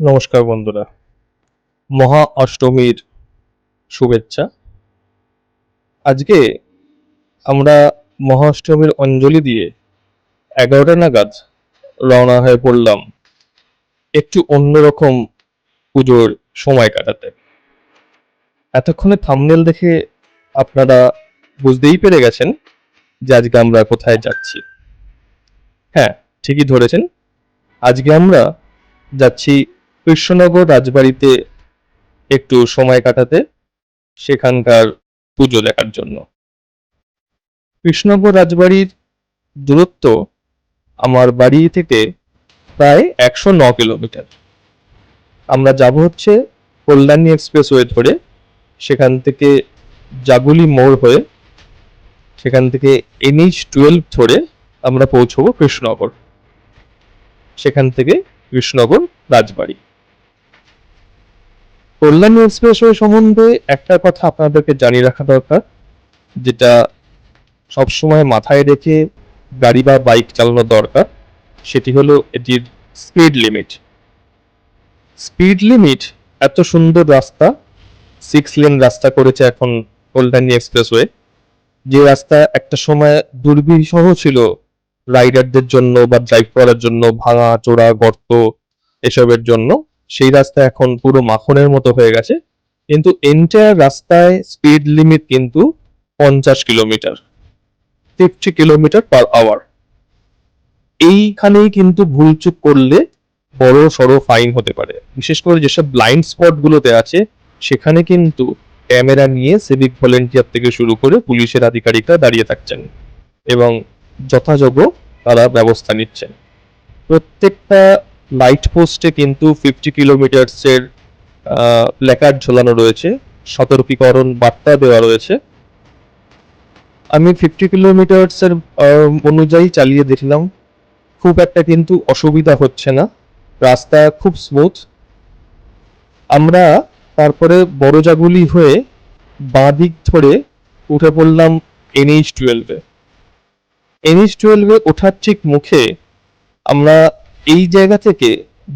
নমস্কার বন্ধুরা। মহা অষ্টমীর শুভেচ্ছা। আজকে আমরা মহা অষ্টমীর অঞ্জলি দিয়ে এগারোটা নাগাদ রওনা হয়ে পড়লাম একটু অন্যরকম পুজোর সময় কাটাতে। এতক্ষণে থামনেল দেখে আপনারা বুঝতেই পেরে গেছেন যে আজকে আমরা কোথায় যাচ্ছি। হ্যাঁ ঠিকই ধরেছেন। আজকে আমরা যাচ্ছি কৃষ্ণনগর রাজবাড়িতে একটু সময় কাটাতে সেখানকার পুজো দেখার জন্য। কৃষ্ণনগর রাজবাড়ির দূরত্ব আমার বাড়ি থেকে প্রায় একশো ন কিলোমিটার। আমরা যাব হচ্ছে কল্যাণী এক্সপ্রেসওয়ে ধরে সেখান থেকে জাগুলি মোড় হয়ে সেখান থেকে এনএইচ টুয়েলভ ধরে আমরা পৌঁছবো কৃষ্ণনগর। সেখান থেকে কৃষ্ণনগর রাজবাড়ি। কল্যাণী এক্সপ্রেসওয়ে সম্বন্ধে একটা কথা আপনাদেরকে জানিয়ে রাখা দরকার, যেটা সবসময় মাথায় রেখে গাড়ি বা বাইক চালানো দরকার, সেটি হলো এটির স্পিড লিমিট স্পিড লিমিট এত সুন্দর রাস্তা সিক্স লেন রাস্তা করেছে এখন কল্যাণী এক্সপ্রেসওয়ে যে রাস্তা একটা সময় দুর্বিসহ ছিল রাইডারদের জন্য বা ড্রাইভ করার জন্য ভাঙা, চোরা, গর্ত, এসবের জন্য। সেই রাস্তা এখন পুরো মাখনের মতো হয়ে গেছে। কিন্তু এন্টায়ার রাস্তায় স্পিড লিমিট কিন্তু পঞ্চাশ kilometre fifty kilometre per hour এইখানেই কিন্তু ভুলচুক করলে বড় সড়ো ফাইন হতে পারে। বিশেষ করে যেসব ব্লাইন্ড স্পট গুলোতে আছে, সেখানে কিন্তু ক্যামেরা নিয়ে সিভিক ভলেন্টিয়ার থেকে শুরু করে পুলিশের আধিকারিকরা দাঁড়িয়ে থাকছেন এবং যথাযোগ্য তারা ব্যবস্থা নিচ্ছেন। প্রত্যেকটা লাইট পোস্টে কিন্তু ফিফটি কিলোমিটার্সের লেখার ঝোলানো রয়েছে। সতর্কীকরণ বার্তা দেওয়া রয়েছে। আমি ফিফটি কিলোমিটার্সের অনুযায়ী চালিয়ে দেখলাম। খুব একটা কিন্তু অসুবিধা হচ্ছে না। রাস্তা খুব স্মুথ আমরা তারপরে বড়জাগুলি হয়ে বাঁ দিক ধরে উঠে পড়লাম এনএইচ টুয়েলভে এনএইচ টুয়েলভে ওঠার ঠিক মুখে আমরা এই জায়গা থেকে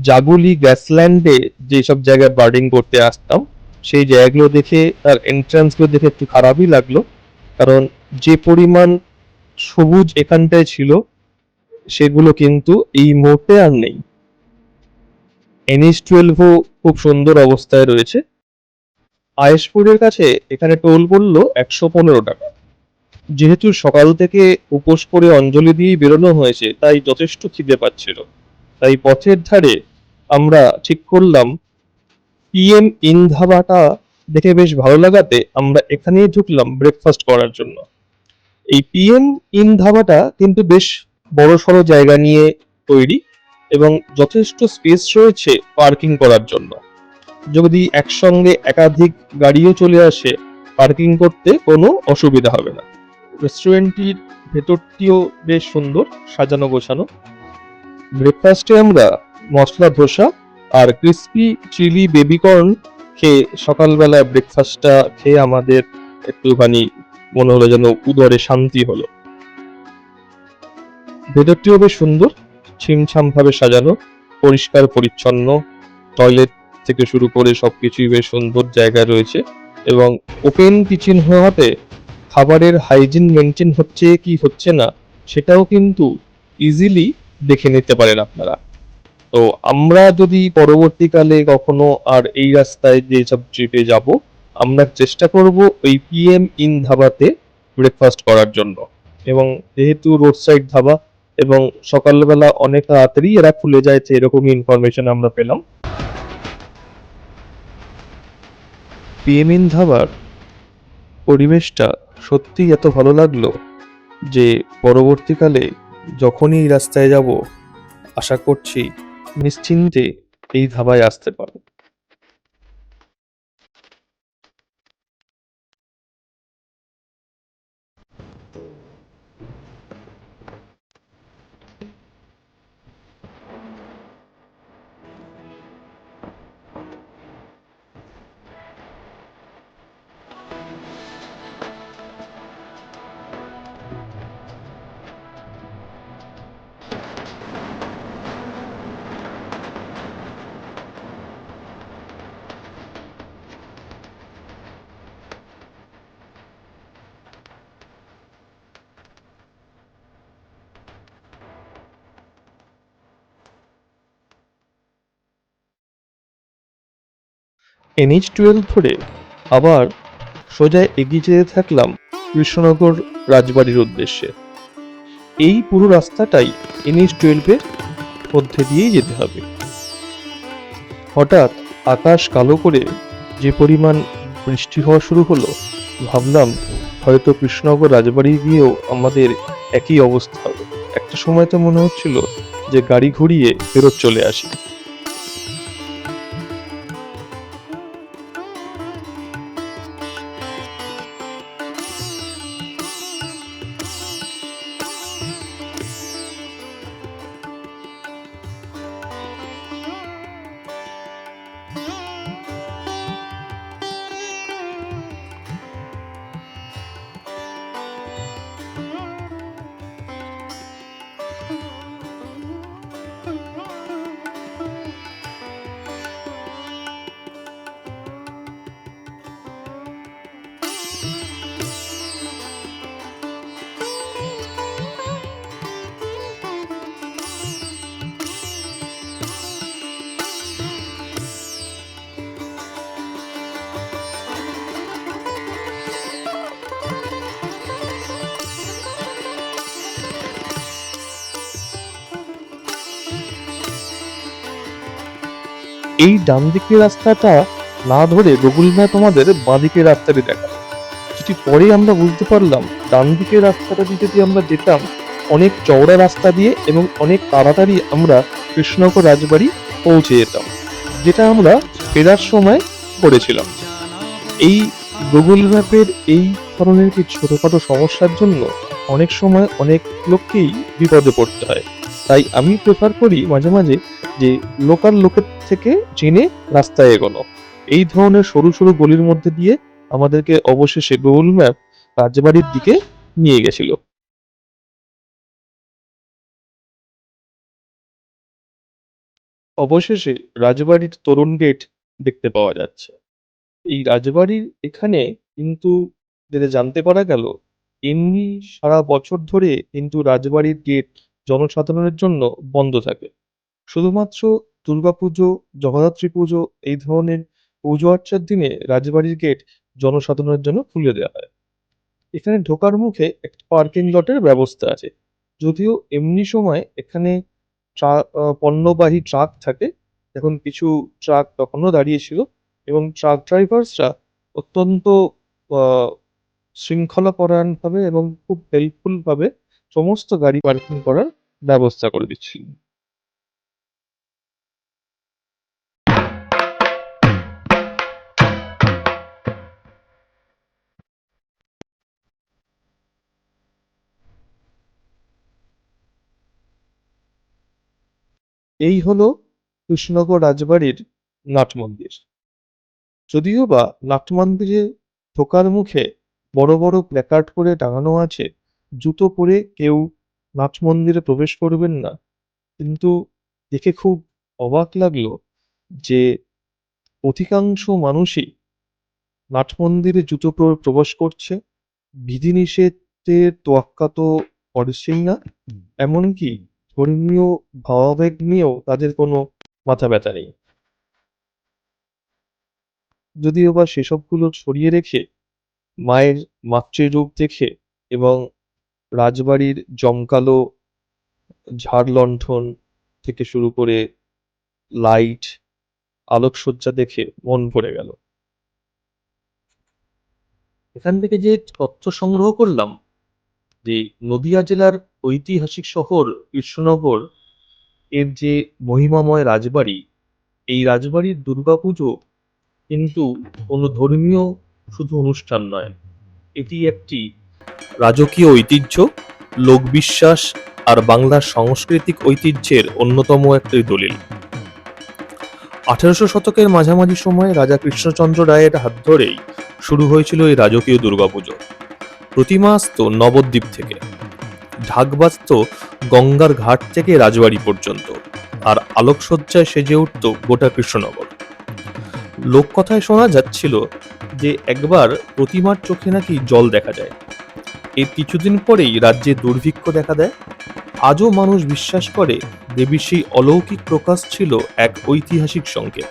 জাগুলি গ্যাসল্যান্ডে যেসব জায়গায় বার্ডিং করতে আসতাম, সেই জায়গাগুলো দেখে তার এন্ট্রান্সগুলো দেখে একটু খারাপই লাগল। কারণ যে পরিমাণ সবুজ এখানটায় ছিল, সেগুলো কিন্তু এই মুহূর্তে আর নেই। এনএইচ টুয়েলভও খুব সুন্দর অবস্থায় রয়েছে। আয়েশপুরের কাছে এখানে টোল পড়ল একশো পনেরো টাকা। যেহেতু সকাল থেকে উপোস করে অঞ্জলি দিয়ে বেরোনো হয়েছে, তাই যথেষ্ট খিদে পাচ্ছিল। তাই পথের ধারে আমরা ঠিক করলাম। পিএম ইন ধাবাটা দেখে বেশ ভালো লাগাতে আমরা এখানেই ঢুকলাম ব্রেকফাস্ট করার জন্য। এই পিএম ইন ধাবাটা কিন্তু বেশ বড় সড়ো জায়গা নিয়ে তৈরি এবং যথেষ্ট স্পেস রয়েছে পার্কিং করার জন্য। যদি একসঙ্গে একাধিক গাড়িও চলে আসে পার্কিং করতে কোনো অসুবিধা হবে না। রেস্টুরেন্টটির ভেতরটিও বেশ সুন্দর সাজানো গোছানো। ব্রেকফাস্টে আমরা মশলা, ধোসা আর ক্রিস্পি চিলি বেবিকর্ন খেয়ে সকালবেলা ব্রেকফাস্টটা খেয়ে আমাদের একটুখানি মনে হলো যেন উদরে শান্তি হলো। ভেতরটিও বেশ সুন্দর ছিমছাম ভাবে সাজানো, পরিষ্কার, পরিচ্ছন্ন, টয়লেট থেকে শুরু করে সবকিছুই বেশ সুন্দর জায়গা রয়েছে এবং ওপেন কিচেন হওয়াতে খাবারের হাইজিন মেনটেন হচ্ছে কি হচ্ছে না সেটাও কিন্তু ইজিলি দেখে নিতে পারেন আপনারা। তো আমরা যদি পরবর্তীকালে কখনো আর এই রাস্তায় যে সব ট্রিপে যাব, আমরা চেষ্টা করব ওই পিএম ইন ধাবাতে ব্রেকফাস্ট করার জন্য। এবং যেহেতু রোড সাইড ধাবা এবং সকালবেলা অনেক তাড়াতাড়ি এরা খুলে যাচ্ছে এরকমই ইনফরমেশন আমরা পেলাম। পিএম ইন ধাবার পরিবেশটা সত্যিই এত ভালো লাগল যে পরবর্তীকালে যখনই রাস্তায় যাব আশা করছি নিশ্চিন্তে এই ধাবায় আসতে পারো এনএইচ টুয়েলভ ধরে আবার সোজা এগিয়ে যেতে থাকলাম কৃষ্ণনগর রাজবাড়ির উদ্দেশ্যে। এই পুরো রাস্তাটাই এনএইচ টুয়েলভের মধ্যে দিয়েই যেতে হবে। হঠাৎ আকাশ কালো করে যে পরিমাণ বৃষ্টি হওয়া শুরু হলো, ভাবলাম হয়তো কৃষ্ণনগর রাজবাড়ি গিয়েও আমাদের একই অবস্থা হবে। একটা সময় তো মনে হচ্ছিল যে গাড়ি ঘুরিয়ে ফেরত চলে আসি। এই ডান দিকের রাস্তাটা না ধরে গুগল ম্যাপ আমাদের বাঁ দিকের রাস্তাটি দেখায়। যেটি পরে আমরা বুঝতে পারলাম ডান দিকের রাস্তাটা দিয়ে যদি আমরা যেতাম, অনেক চওড়া রাস্তা দিয়ে এবং অনেক তাড়াতাড়ি আমরা কৃষ্ণনগর রাজবাড়ি পৌঁছে যেতাম, যেটা আমরা ফেরার সময় করেছিলাম। এই গুগল ম্যাপের এই ধরনের কি ছোটখাটো সমস্যার জন্য অনেক সময় অনেক লোককেই বিপদে পড়তে হয়। তাই আমি প্রেফার করি মাঝে মাঝে যে লোকাল লোকের থেকে জেনে রাস্তায় এগোনো। এই ধরনের সরু সরু গলির মধ্যে দিয়ে আমাদেরকে অবশেষে গুগল ম্যাপ রাজবাড়ির দিকে নিয়ে গেছিল। অবশেষে রাজবাড়ির তরুণ গেট দেখতে পাওয়া যাচ্ছে। এই রাজবাড়ির এখানে কিন্তু যেটা জানতে পারা গেল, এমনি সারা বছর ধরে কিন্তু রাজবাড়ির গেট জনসাধারণের জন্য বন্ধ থাকে। শুধুমাত্র দুর্গাপুজো, জগদ্ধাত্রী পুজো এই ধরনের পুজো আর্চার দিনে রাজবাড়ির গেট জনসাধারণের জন্য খুলে দেওয়া হয়। এখানে ঢোকার মুখে একটা পার্কিং লটের ব্যবস্থা আছে। যদিও এমনি সময় এখানে পণ্যবাহী ট্রাক থাকে। এখন কিছু ট্রাক তখনও দাঁড়িয়েছিল এবং ট্রাক ড্রাইভার্সরা অত্যন্ত শৃঙ্খলাপরায়ণভাবে এবং খুব হেল্পফুল ভাবে সমস্ত গাড়ি পার্কিং করার ব্যবস্থা করে দিচ্ছিল এই হলো কৃষ্ণনগর রাজবাড়ির নাট মন্দির। যদিও বা নাট মন্দিরে ঢোকার মুখে বড় বড় প্ল্যাকার্ড করে টাঙানো আছে জুতো পরে কেউ নাট মন্দিরে প্রবেশ করবেন না। কিন্তু দেখে খুব অবাক লাগল যে অধিকাংশ মানুষই নাট মন্দিরে জুতো পরে প্রবেশ করছে। বিধিনিষেধের তোয়াক্কা তো করছেই না। এমনকি ধর্মীয় ভাবাবেগ নিয়েও তাদের কোনো মাথা ব্যথা নেই। যদিও বা সেসবগুলো সরিয়ে রেখে মায়ের মাতৃরূপ দেখে এবং রাজবাড়ির জমকালো ঝাড় লণ্ঠন থেকে শুরু করে লাইট, আলোকসজ্জা দেখে মন ভরে গেল। এখান থেকে যে তথ্য সংগ্রহ করলাম যে নদিয়া জেলার ঐতিহাসিক শহর কৃষ্ণনগর, এর যে মহিমাময় রাজবাড়ি, এই রাজবাড়ির দুর্গাপুজো কিন্তু কোনো ধর্মীয় শুধু অনুষ্ঠান নয়, এটি একটি রাজকীয় ঐতিহ্য, লোকবিশ্বাস আর বাংলার সাংস্কৃতিক ঐতিহ্যের অন্যতম একটি দলিল। আঠারোশো শতকের মাঝামাঝি সময়ে রাজা কৃষ্ণচন্দ্র রায়ের হাত ধরেই শুরু হয়েছিল এই রাজকীয় দুর্গাপুজো। প্রতিমা আসতো নবদ্বীপ থেকে। ঢাক বাজতো গঙ্গার ঘাট থেকে রাজবাড়ি পর্যন্ত আর আলোকসজ্জায় সেজে উঠত গোটা কৃষ্ণনগর। লোককথায় শোনা যাচ্ছিল যে একবার প্রতিমার চোখে নাকি জল দেখা যায়। এর কিছুদিন পরেই রাজ্যে দুর্ভিক্ষ দেখা দেয়। আজও মানুষ বিশ্বাস করে দেবীর সেই অলৌকিক প্রকাশ ছিল এক ঐতিহাসিক সংকেত।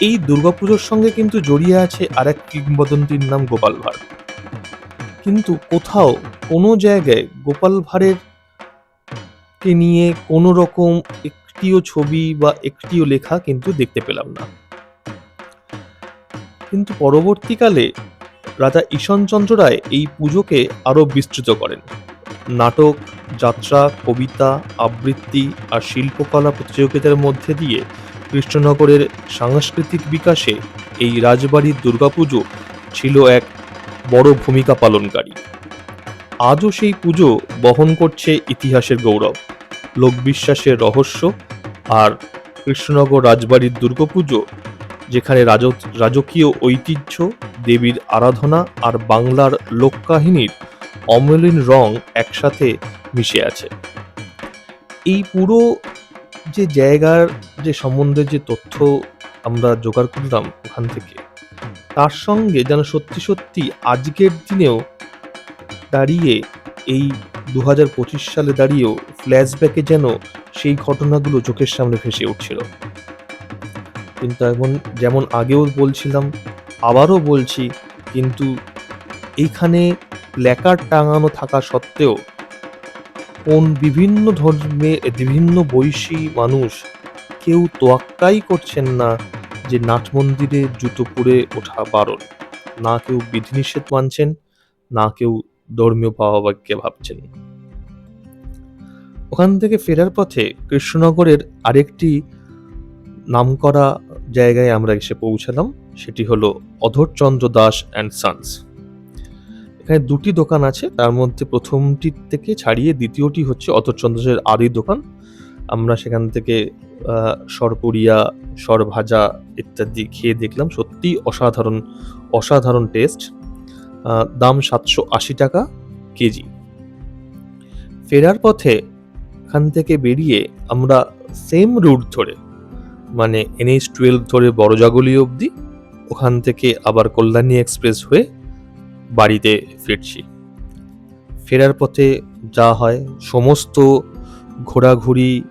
এই দুর্গাপুজোর সঙ্গে কিন্তু জড়িয়ে আছে আর এক কিংবদন্তির নাম গোপাল ভাঁড়। কিন্তু কোথাও কোনো জায়গায় গোপাল ভাঁড়ের কে নিয়ে কোনো রকম একটিও ছবি বা একটিও লেখা কিন্তু দেখতে পেলাম না। কিন্তু পরবর্তীকালে রাজা ঈশানচন্দ্র রায় এই পুজোকে আরও বিস্তৃত করেন। নাটক, যাত্রা, কবিতা, আবৃত্তি আর শিল্পকলা প্রতিযোগিতার মধ্যে দিয়ে কৃষ্ণনগরের সাংস্কৃতিক বিকাশে এই রাজবাড়ির দুর্গাপুজো ছিল এক বড় ভূমিকা পালনকারী। আজও সেই পুজো বহন করছে ইতিহাসের গৌরব, লোকবিশ্বাসের রহস্য আর কৃষ্ণনগর রাজবাড়ির দুর্গাপুজো, যেখানে রাজ রাজকীয় ঐতিহ্য দেবীর আরাধনা আর বাংলার লোককাহিনীর অমলিন রং একসাথে মিশে আছে। এই পুরো যে জায়গার যে সম্বন্ধে যে তথ্য আমরা জোগাড় করলাম ওখান থেকে, তার সঙ্গে যেন সত্যি সত্যি আজকের দিনেও দাঁড়িয়ে, এই দু হাজার পঁচিশ সালে দাঁড়িয়েও ফ্ল্যাশব্যাকে যেন সেই ঘটনাগুলো চোখের সামনে ভেসে উঠছিল। কিন্তু এখন যেমন আগেও বলছিলাম আবারও বলছি, কিন্তু এইখানে প্ল্যাকার্ড টাঙানো থাকা সত্ত্বেও কোন বিভিন্ন ধর্মে বিভিন্ন বৈশী মানুষ কেউ তোয়াক্কাই করছেন না যে নাট মন্দিরে জুতো পরে ওঠা বারণ। না কেউ বিধিনিষেধ মানছেন, না কেউ ধর্মীয় ভাবাবাক্যে ভাবছেন। ওখান থেকে ফেরার পথে কৃষ্ণনগরের আরেকটি নামকরা জায়গায় আমরা এসে পৌঁছালাম। সেটি হলো অধরচন্দ্র দাস অ্যান্ড সানস। এখানে দুটি দোকান আছে, তার মধ্যে প্রথমটি থেকে ছাড়িয়ে দ্বিতীয়টি হচ্ছে অধরচন্দ্র দাসের আদি দোকান। আমরা সেখান থেকে সরপুরিয়া, সরভাজা ইত্যাদি খেয়ে দেখলাম, সত্যি অসাধারণ অসাধারণ টেস্ট দাম সাতশো আশি টাকা কেজি। ফেরার পথে এখান থেকে বেরিয়ে আমরা সেম রুট ধরে মানে এনএইচ টুয়েলভ ধরে বড়জাগলি অবধি ওখান থেকে আবার কল্যাণী এক্সপ্রেস হয়ে বাড়িতে ফিরছি। ফেরার পথে যা হয়, সমস্ত ঘোরাঘুরি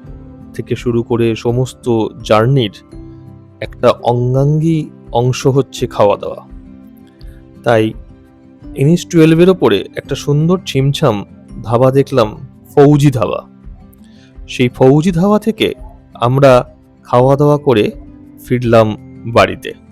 থেকে শুরু করে সমস্ত জার্নির একটা অঙ্গাঙ্গী অংশ হচ্ছে খাওয়া দাওয়া তাই এনএস টুয়েলভের ওপরে একটা সুন্দর ছিমছাম ধাবা দেখলাম, ফৌজি ধাবা। সেই ফৌজি ধাবা থেকে আমরা খাওয়া দাওয়া করে ফিরলাম বাড়িতে।